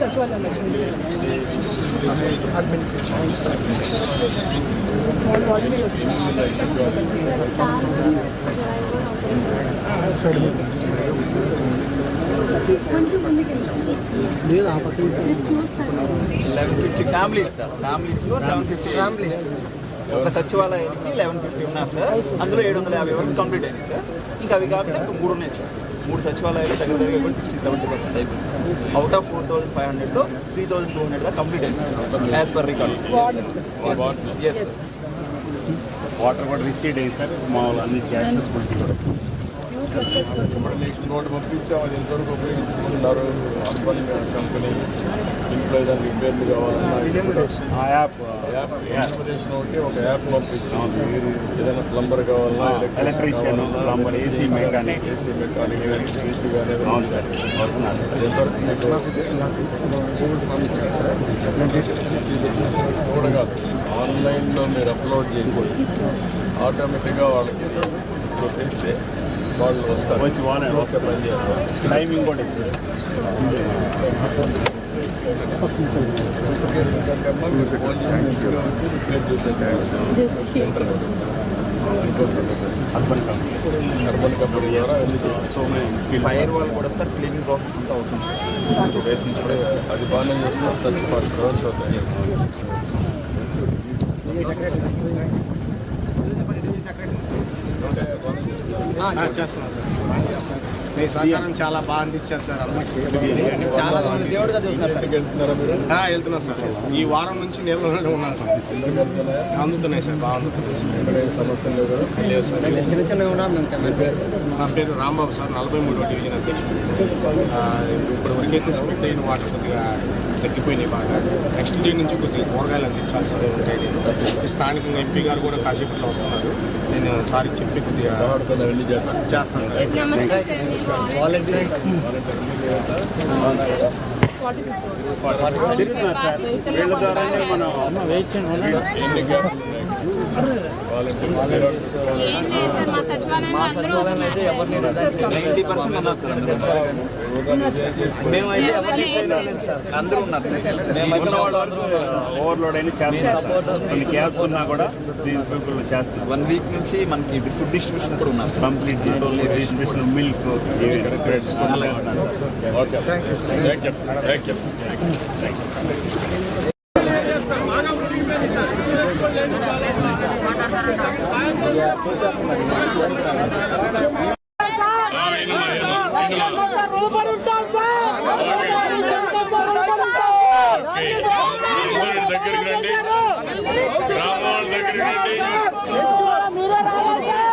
సచివాలయం eleven fifty families sir ఫ్యామిలీస్లో seven fifty families ఒక సచివాలయానికి లెవెన్ ఫిఫ్టీ ఉన్నారు సార్ అందులో ఏడు వందల యాభై వరకు కంప్లీట్ అయింది సార్ ఇంకా అవి కాకుండా ఇంకా మూడు ఉన్నాయి సార్ మూడు సచివాలయాలు దగ్గర దగ్గర సిక్స్టీ సెవెంటీ పర్సెంట్ అయిపోయింది out of four thousand five హండ్రెడ్లో three thousand two hundred complete అయింది యాజ్ పర్ రికార్డ్ వాటర్ కూడా రిసీడ్ అయ్యి సార్. మామూలు అన్నిటికీ యాక్సెసిబిలిటీ కూడా. నోటు పంపించాం అది ఎంతవరకు ఉపయోగించుకుంటున్నారు అర్బన్ కంపెనీ ఏదైనా రిపేర్లు కావాలన్నా ఆ యాప్ యాప్ ఇన్ఫర్మేషన్ ఒకటి ఒక యాప్ పంపించాం. మీరు ఏదైనా ప్లంబర్ కావాలన్నా electrician plumber AC mechanic. AC mechanic fridge కానీ అవును సార్ వస్తున్నారు. సార్. ఎంతవరకు మీకు కూడా కాదు ఆన్లైన్లో మీరు అప్లోడ్ చేసి ఆటోమేటిక్గా వాళ్ళకి తెలిస్తే వాళ్ళు వస్తారు వచ్చి వాళ్ళే ఓకే పని చేస్తారు టైమింగ్ కూడా ఇస్తారు కన్నా మీరు ఫోన్ చేసి ఇంటిలో వచ్చి రిపేర్ చేసే centre urban company urban company ద్వారా వెళ్ళి సో మెనీ ఫైర్ వాల్ కూడా సార్ క్లీనింగ్ ప్రాసెస్ అంతా అవుతుంది సార్. టూ డేస్ నుంచి కూడా అది బాగానే చేస్తున్నారు థర్టీ ఫార్టీ క్రోర్స్ అవుతాయి చేస్తున్నాం? సార్ మీ సహకారం చాలా బాగా అందించారు సార్ అందరికీ చాలా దేవుడిగా సార్. ఇంటికి వెళ్తున్నారా మీరు? ఆ, వెళ్తున్నాం సార్. ఈ వారం నుంచి నీళ్ళలోనే ఉన్నాం సార్. అందుతున్నాయి సార్ బాగా అందుతున్నాయి లేవు సార్. చిన్న మేము నా పేరు రాంబాబు సార్ నలభై మూడో డివిజన్ అధ్యక్షుడు. ఆ, ఇప్పుడు వరకైతే స్ప్రెడ్ అయిన వాటర్ కొద్దిగా తగ్గిపోయినాయి బాగా నెక్స్ట్ డే నుంచి కొద్దిగా కూరగాయలు అందించాల్సి ఉంటాయి నేను స్థానికంగా ఎంపీ గారు కూడా కాసేపట్లో వస్తున్నారు నేను సార్కి చెప్పి కొద్దిగా వాడుకొని వెళ్ళి చేస్తాను చేస్తాను సార్ మా సచివాలయంలో అందరూ అయితే మేము అయితే ఓవర్లోడ్ అయిన కొన్ని క్యాబ్స్ ఉన్నా కూడా దీని వన్ వీక్ నుంచి మనకి ఫుడ్ డిస్ట్రిబ్యూషన్ కూడా ఉన్నారు complete distribution milk okay thank you thank you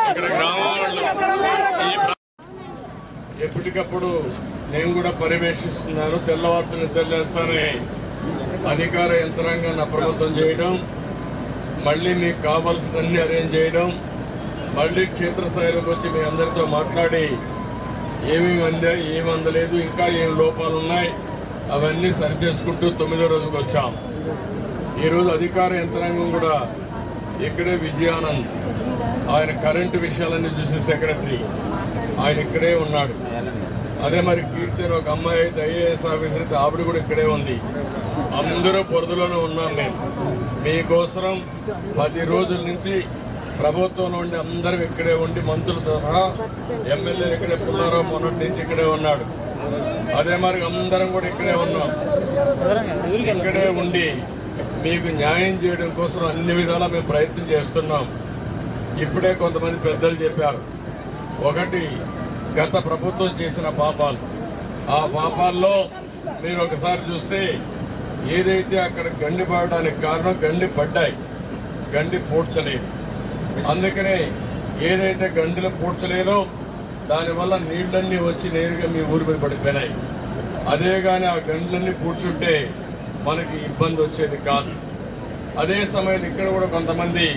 ఇక్కడ ఎప్పటికప్పుడు నేను కూడా పర్యవేక్షిస్తున్నాను తెల్లవారుతున్న తెల్లేస్తానే అధికార యంత్రాంగాన్ని అప్రమత్తం చేయడం మళ్ళీ మీకు కావాల్సినన్ని అరేంజ్ చేయడం మళ్ళీ క్షేత్రస్థాయిలోకి వచ్చి మీ అందరితో మాట్లాడి ఏమేమి అందా ఏమి అందలేదు ఇంకా ఏం లోపాలు ఉన్నాయి అవన్నీ సరిచేసుకుంటూ తొమ్మిదో రోజుకి వచ్చాం. ఈరోజు అధికార యంత్రాంగం కూడా ఇక్కడే విజయానంద్ ఆయన కరెంటు విషయాలన్నీ చూసిన సెక్రటరీ ఆయన ఇక్కడే ఉన్నాడు. అదే మరి కీర్తి ఒక అమ్మాయి అయితే ఐఏఎస్ ఆఫీసర్ అయితే ఆవిడ కూడా ఇక్కడే ఉంది. అందరూ పొరదులోనే ఉన్నాం మేము. మీకోసరం పది రోజుల నుంచి ప్రభుత్వం నుండి అందరం ఇక్కడే ఉండి మంత్రులతో సహా ఎమ్మెల్యే ఇక్కడే పుల్లారావు మొన్నటి నుంచి ఇక్కడే ఉన్నాడు. అదే మరి అందరం కూడా ఇక్కడే ఉన్నాం. ఇక్కడే ఉండి మీకు న్యాయం చేయడం కోసం అన్ని విధాలా మేము ప్రయత్నం చేస్తున్నాం. ఇప్పుడే కొంతమంది పెద్దలు చెప్పారు. ఒకటి గత ప్రభుత్వం చేసిన పాపాలు. ఆ పాపాల్లో మీరు ఒకసారి చూస్తే ఏదైతే అక్కడ గండి పడడానికి కారణం గండి పడ్డాయి. గండి పూడ్చలేదు. అందుకనే ఏదైతే గండిలో పూడ్చలేదో దానివల్ల నీళ్ళన్నీ వచ్చి నేరుగా మీ ఊరి మీద పడిపోయినాయి. అదే కానీ ఆ గండ్లన్నీ పూడ్చుంటే మనకి ఇబ్బంది వచ్చేది కాదు. అదే సమయంలో ఇక్కడ కూడా కొంతమంది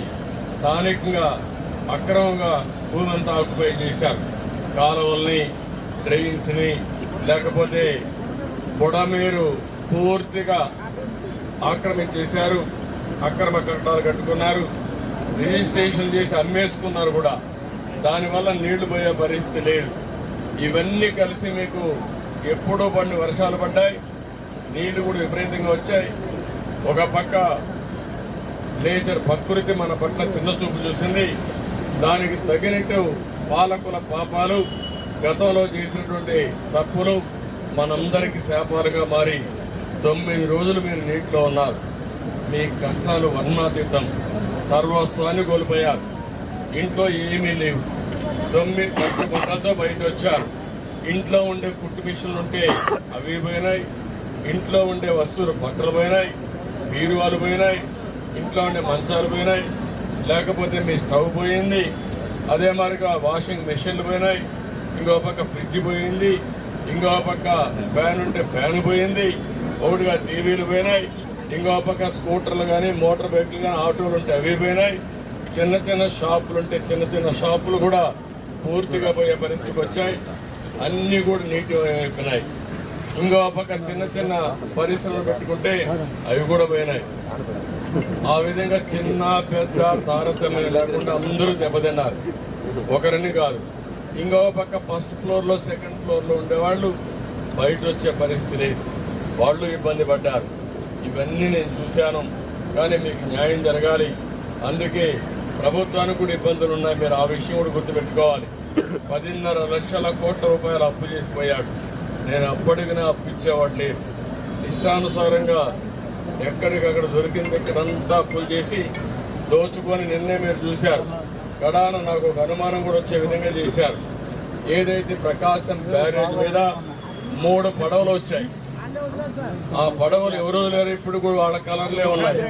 స్థానికంగా అక్రమంగా భూమి అంతా ఆక్యుపై చేశారు. కాలువల్ని డ్రైన్స్ని లేకపోతే బుడమేరు పూర్తిగా ఆక్రమించేశారు అక్రమ కట్టడాలు కట్టుకున్నారు. రిజిస్ట్రేషన్ చేసి అమ్మేసుకున్నారు కూడా. దానివల్ల నీళ్ళు పోయే పరిస్థితి లేదు. ఇవన్నీ కలిసి మీకు ఎప్పుడో పండి వర్షాలు పడ్డాయి. నీళ్ళు కూడా విపరీతంగా వచ్చాయి. ఒక పక్క నేచర్ ప్రకృతి మన పట్ల చిన్న చూపు చూసింది. దానికి తగినట్టు పాలకుల పాపాలు గతంలో చేసినటువంటి తప్పులు మనందరికీ శాపాలుగా మారి తొమ్మిది రోజులు మీరు నీటిలో ఉన్నారు. మీ కష్టాలు వర్ణాతీతం. సర్వస్వాన్ని కోల్పోయారు. ఇంట్లో ఏమీ లేవు. తొమ్మిది పట్టు గుంటలతో బయట వచ్చారు ఇంట్లో ఉండే కుట్టు మిషన్లు ఉంటే అవి పోయినాయి. ఇంట్లో ఉండే వస్తువులు బట్టలు పోయినాయి బీరువాలు పోయినాయి ఇంట్లో ఉండే మంచాలు పోయినాయి లేకపోతే మీ స్టవ్ పోయింది అదే మాదిరిగా వాషింగ్ మెషిన్లు పోయినాయి ఇంకో పక్క ఫ్రిడ్జ్ పోయింది ఇంకో పక్క ఫ్యాన్ ఉంటే ఫ్యాన్ పోయింది ఒకటిగా టీవీలు పోయినాయి ఇంకో పక్క స్కూటర్లు కానీ మోటార్ బైక్లు కానీ ఆటోలు ఉంటే అవి పోయినాయి చిన్న చిన్న షాపులు ఉంటే చిన్న చిన్న షాపులు కూడా పూర్తిగా పోయే పరిస్థితికి వచ్చాయి అన్నీ కూడా నీటి అయిపోయినాయి. ఇంకో పక్క చిన్న చిన్న పరిశ్రమలు పెట్టుకుంటే అవి కూడా పోయినాయి. ఆ విధంగా చిన్న పెద్ద తారతమ్యం లేకుండా అందరూ దెబ్బతిన్నారు. ఒకరిని కాదు. ఇంకో పక్క ఫస్ట్ ఫ్లోర్లో సెకండ్ ఫ్లోర్లో ఉండేవాళ్ళు బయట వచ్చే పరిస్థితి. లేదు వాళ్ళు ఇబ్బంది పడ్డారు. ఇవన్నీ నేను చూశాను. కానీ మీకు న్యాయం జరగాలి. అందుకే ప్రభుత్వానికి కూడా ఇబ్బందులు ఉన్నాయి. మీరు ఆ విషయం కూడా గుర్తుపెట్టుకోవాలి. పదిన్నర లక్షల కోట్ల రూపాయలు అప్పు చేసిపోయాడు. నేను అప్పటికినా అప్పు ఇచ్చేవాడు లేదు. ఇష్టానుసారంగా ఎక్కడికక్కడ దొరికింది ఇక్కడంతా అప్పులు చేసి దోచుకొని నిన్నే మీరు చూశారు. కడాన నాకు ఒక అనుమానం కూడా వచ్చే విధంగా చేశారు. ఏదైతే ప్రకాశం బ్యారేజ్ మీద మూడు పడవలు వచ్చాయి. ఆ పడవలు ఎవరో లేరు ఇప్పుడు కూడా వాళ్ళ కలర్లే ఉన్నాయి.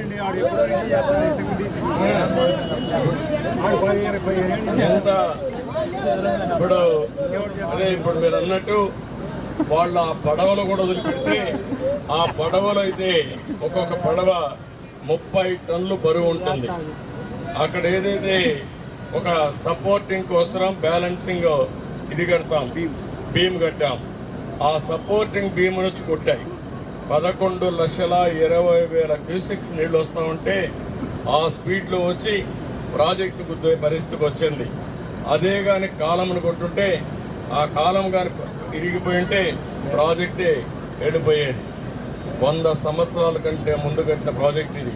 ఎంత ఇప్పుడు అదే ఇప్పుడు మీరు అన్నట్టు వాళ్ళు ఆ పడవలు కూడా వదిలిపెడితే ఆ పడవలు అయితే ఒక్కొక్క పడవ ముప్పై టన్నులు బరువు ఉంటుంది. అక్కడ ఏదైతే ఒక సపోర్టింగ్ కోసం బ్యాలెన్సింగ్ ఇది కడతాం బీమ్ కట్టాం. ఆ సపోర్టింగ్ బీమ్ నుంచి కొట్టాయి. పదకొండు లక్షల ఇరవై వేల క్యూసిక్స్ నీళ్ళు వస్తా ఉంటే ఆ స్పీడ్లో వచ్చి ప్రాజెక్టు గుద్దే పరిస్థితికి వచ్చింది. అదే కానీ కాలంను కొట్టుంటే ఆ కాలం కానీ ఇరిగిపోయి ఉంటే ప్రాజెక్టే ఏడిపోయేది వంద సంవత్సరాల కంటే ముందు కట్టిన ప్రాజెక్ట్ ఇది.